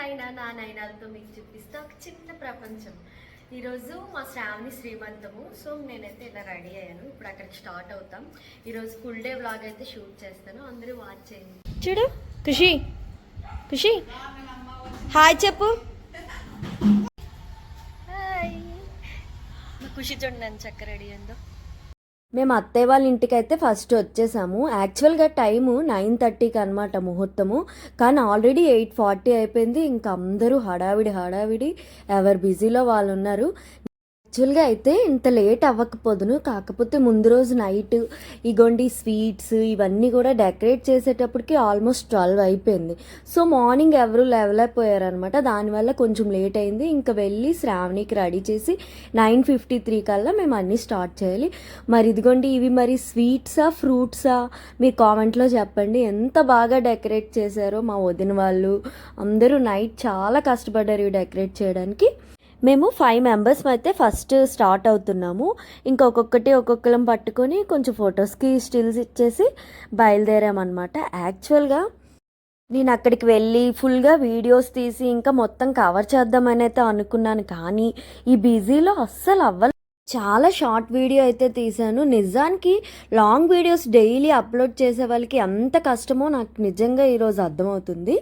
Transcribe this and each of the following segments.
నైనా నా నైనాలతో మీకు చూపిస్తే ఒక చిన్న ప్రపంచం. ఈరోజు మా శ్రావణి శ్రీమంతము. సో నేనైతే ఇలా రెడీ అయ్యాను. ఇప్పుడు అక్కడికి స్టార్ట్ అవుతాం. ఈరోజు ఫుల్ డే వ్లాగ్ అయితే షూట్ చేస్తాను. అందరూ వాచ్ చేయండి. చూడు ఖుషి. ఖుషి. హాయ్ చెప్పు. హాయ్ ఖుషి చూడండి చక్క రెడీ అయిందో. మేము అత్తయ్య వాళ్ళ ఇంటికి అయితే ఫస్ట్ వచ్చేసాము. యాక్చువల్గా టైము నైన్ థర్టీకి అనమాట ముహూర్తము. కానీ ఆల్రెడీ ఎయిట్ ఫార్టీ అయిపోయింది. ఇంకా అందరూ హడావిడి హడావిడి ఎవరు బిజీలో వాళ్ళు ఉన్నారు. యాక్చువల్గా అయితే ఇంత లేట్ అవ్వకపోదును. కాకపోతే ముందు రోజు నైట్ ఇగోండి స్వీట్స్ ఇవన్నీ కూడా డెకరేట్ చేసేటప్పటికి ఆల్మోస్ట్ ట్వెల్వ్ అయిపోయింది. సో మార్నింగ్ ఎవరు లేవలేకపోయారనమాట దానివల్ల కొంచెం లేట్ అయింది. ఇంకా వెళ్ళి శ్రావణికి రెడీ చేసి నైన్ ఫిఫ్టీ త్రీ కల్లా మేము అన్నీ స్టార్ట్ చేయాలి. మరి ఇదిగోండి ఇవి మరి స్వీట్సా ఫ్రూట్సా? మీరు కామెంట్లో చెప్పండి. ఎంత బాగా డెకరేట్ చేశారో మా వదిన వాళ్ళు. అందరూ నైట్ చాలా కష్టపడ్డారు ఇవి డెకరేట్ చేయడానికి. మేము ఫైవ్ మెంబర్స్ అయితే ఫస్ట్ స్టార్ట్ అవుతున్నాము. ఇంకా ఒక్కొక్కటి ఒక్కొక్కరం పట్టుకొని కొంచెం ఫొటోస్కి స్టిల్స్ ఇచ్చేసి బయలుదేరామన్నమాట. యాక్చువల్గా నేను అక్కడికి వెళ్ళి ఫుల్గా వీడియోస్ తీసి ఇంకా మొత్తం కవర్ చేద్దామని అయితే అనుకున్నాను కానీ ఈ బిజీలో అస్సలు అవ్వలేదు చాలా షార్ట్ వీడియో అయితే తీశాను. నిజానికి లాంగ్ వీడియోస్ డైలీ అప్లోడ్ చేసే వాళ్ళకి ఎంత కష్టమో నాకు నిజంగా ఈరోజు అర్థమవుతుంది.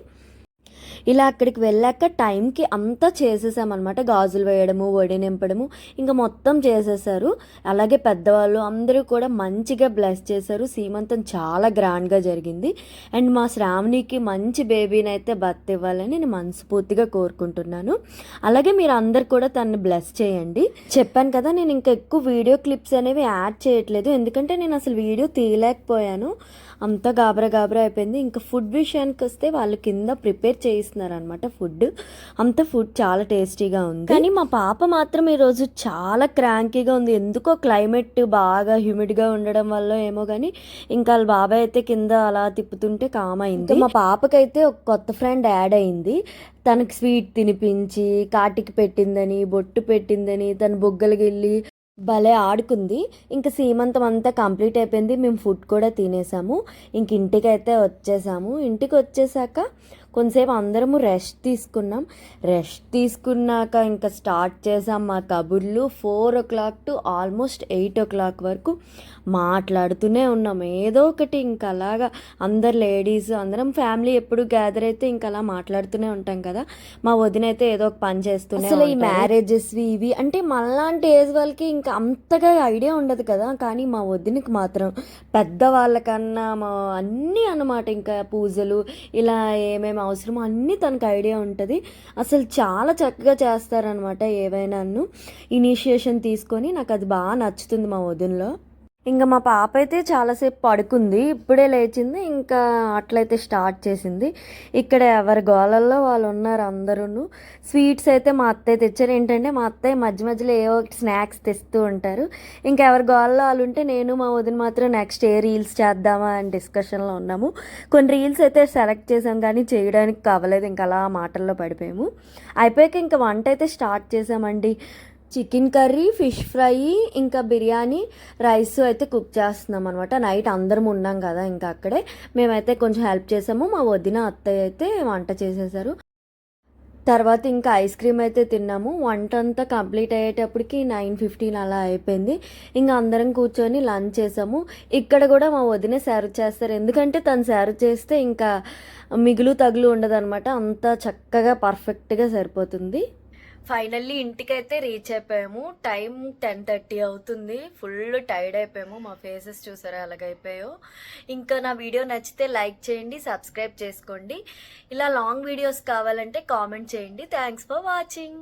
ఇలా అక్కడికి వెళ్ళాక టైంకి అంతా చేసేసామన్నమాట. గాజులు వేయడము వడి నింపడము ఇంకా మొత్తం చేసేసారు. అలాగే పెద్దవాళ్ళు అందరూ కూడా మంచిగా బ్లెస్ చేశారు. సీమంతం చాలా గ్రాండ్గా జరిగింది. అండ్ మా శ్రావణికి మంచి బేబీని అయితే బర్త్ ఇవ్వాలని నేను మనస్ఫూర్తిగా కోరుకుంటున్నాను. అలాగే మీరు అందరు కూడా తనని బ్లెస్ చేయండి. చెప్పాను కదా నేను ఇంకా ఎక్కువ వీడియో క్లిప్స్ అనేవి యాడ్ చేయట్లేదు. ఎందుకంటే నేను అసలు వీడియో తీయలేకపోయాను. అంతా గాబరా గాబరా అయిపోయింది. ఇంకా ఫుడ్ విషయానికి వస్తే వాళ్ళు కింద ప్రిపేర్ చేయిస్తున్నారు అనమాట ఫుడ్. అంత ఫుడ్ చాలా టేస్టీగా ఉంది. కానీ మా పాప మాత్రం ఈరోజు చాలా క్రాంకీగా ఉంది. ఎందుకో క్లైమేట్ బాగా హ్యూమిడ్గా ఉండడం వల్ల ఏమో కానీ ఇంకా వాళ్ళ బాబాయ్ అయితే కింద అలా తిప్పుతుంటే కామ్ అయింది. మా పాపకైతే ఒక కొత్త ఫ్రెండ్ యాడ్ అయింది. తనకి స్వీట్ తినిపించి కాటికి పెట్టిందని బొట్టు పెట్టిందని తన బొగ్గలకి వెళ్ళి భలే ఆడుకుంది. ఇంకా సీమంతం అంతా కంప్లీట్ అయిపోయింది. మేము ఫుడ్ కూడా తినేసాము. ఇంక ఇంటికి అయితే వచ్చేసాము. ఇంటికి వచ్చేసాక కొంతసేపు అందరము రెస్ట్ తీసుకున్నాం. రెస్ట్ తీసుకున్నాక ఇంకా స్టార్ట్ చేసాం మా కబుర్లు. Four o'clock to almost eight o'clock వరకు మాట్లాడుతూనే ఉన్నాం. ఏదో ఒకటి ఇంకా అలాగా అందరు లేడీస్ అందరం ఫ్యామిలీ ఎప్పుడు గ్యాదర్ అయితే ఇంకా అలా మాట్లాడుతూనే ఉంటాం కదా. మా వదిన అయితే ఏదో ఒక పని చేస్తూనే అసలు ఈ మ్యారేజెస్ ఇవి అంటే మళ్ళాంటి ఏజ్ వాళ్ళకి ఇంకా అంతగా ఐడియా ఉండదు కదా. కానీ మా వదినకి మాత్రం పెద్దవాళ్ళకన్నా మా అన్నీ అన్నమాట. ఇంకా పూజలు ఇలా ఏమేమి అవసరమో అన్నీ తనకు ఐడియా ఉంటుంది. అసలు చాలా చక్కగా చేస్తారనమాట ఏవైనాను. ఇనిషియేషన్ తీసుకొని నాకు అది బాగా నచ్చుతుంది మా వదినలో. ఇంకా మా పాప అయితే చాలాసేపు పడుకుంది ఇప్పుడే లేచింది ఇంకా అట్లయితే స్టార్ట్ చేసింది. ఇక్కడ ఎవరి గోళల్లో వాళ్ళు ఉన్నారు అందరూ స్వీట్స్ అయితే మా అత్తయ్య తెచ్చారు. ఏంటంటే మా అత్తయ్య మధ్య మధ్యలో ఏవో ఒకటి స్నాక్స్ తెస్తూ ఉంటారు. ఇంకా ఎవరి గోళల్లో వాళ్ళు ఉంటే నేను మా వదిన మాత్రం నెక్స్ట్ ఏ రీల్స్ చేద్దామా అని డిస్కషన్లో ఉన్నాము. కొన్ని రీల్స్ అయితే సెలెక్ట్ చేసాం కానీ చేయడానికి కావలేదు. ఇంకా అలా మాటల్లో పడిపోయాము. అయిపోయాక ఇంకా వంట అయితే స్టార్ట్ చేసామండి. చికెన్ కర్రీ ఫిష్ ఫ్రై ఇంకా బిర్యానీ రైస్ అయితే కుక్ చేస్తున్నాం అనమాట నైట్ అందరం ఉన్నాం కదా ఇంకా అక్కడే. మేమైతే కొంచెం హెల్ప్ చేసాము. మా వదిన అత్తయ్య అయితే వంట చేసేసారు. తర్వాత ఇంకా ఐస్ క్రీమ్ అయితే తిన్నాము. వంట అంతా కంప్లీట్ అయ్యేటప్పటికి నైన్ ఫిఫ్టీన్ అలా అయిపోయింది. ఇంకా అందరం కూర్చొని లంచ్ చేసాము. ఇక్కడ కూడా మా వదినే సర్వ్ చేస్తారు. ఎందుకంటే తను సర్వ్ చేస్తే ఇంకా మిగులు తగులు ఉండదన్నమాట. అంతా చక్కగా పర్ఫెక్ట్గా సరిపోతుంది. ఫైనల్లీ ఇంటికైతే రీచ్ అయిపోయాము. టైం టెన్ థర్టీ అవుతుంది. ఫుల్ టైర్డ్ అయిపోయాము. మా ఫేసెస్ చూసారా ఎలాగైపోయాయో. ఇంకా నా వీడియో నచ్చితే లైక్ చేయండి సబ్స్క్రైబ్ చేసుకోండి. ఇలా లాంగ్ వీడియోస్ కావాలంటే కామెంట్ చేయండి. Thanks for watching.